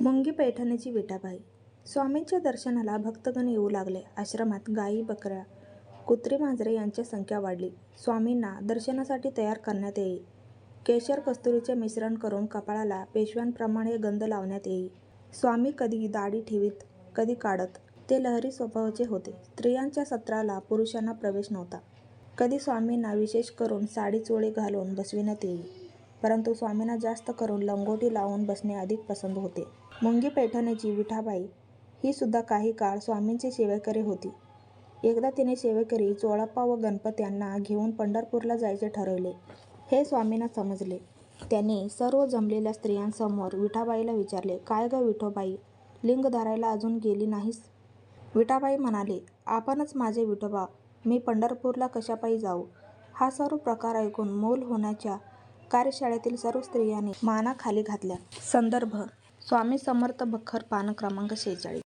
मुंगी पैठणीची विटाबाई स्वामींच्या दर्शनाला भक्तगण येऊ लागले. आश्रमात गायी, बकऱ्या, कुत्री, मांजरे यांची संख्या वाढली. स्वामींना दर्शनासाठी तयार करण्यात येई. केशर कस्तुरीचे मिश्रण करून कपाळाला पेशव्यांप्रमाणे गंध लावण्यात येई. स्वामी कधी दाढी ठेवीत, कधी काढत. ते लहरी स्वभावाचे होते. स्त्रियांच्या सत्राला पुरुषांना प्रवेश नव्हता. कधी स्वामींना विशेष करून साडी-चोळी घालून बसविण्यात येई. परंतु स्वामींना जास्त करून लंगोटी लावून बसणे अधिक पसंत होते. मुंगी पैठणीची विठाबाई हीसुद्धा काही काळ स्वामींची सेवेकरी होती. एकदा तिने सेवेकरी चोळाप्पा व गणपत यांना घेऊन पंढरपूरला जायचे ठरविले. हे स्वामींना समजले. त्यांनी सर्व जमलेल्या स्त्रियांसमोर विठाबाईला विचारले, "काय गं विठोबाई, लिंग धरायला अजून गेली नाहीस? " विठाबाई म्हणाली, "आपणच माझे विठोबा, मी पंढरपूरला कशापायी जाऊ? " हा सर्व प्रकार ऐकून मोल होण्याच्या कार्यशाळेतील सर्व स्त्रियांनी माना खाली घातल्या. संदर्भ स्वामी समर्थ बखर पान क्रमांक शेचाळीस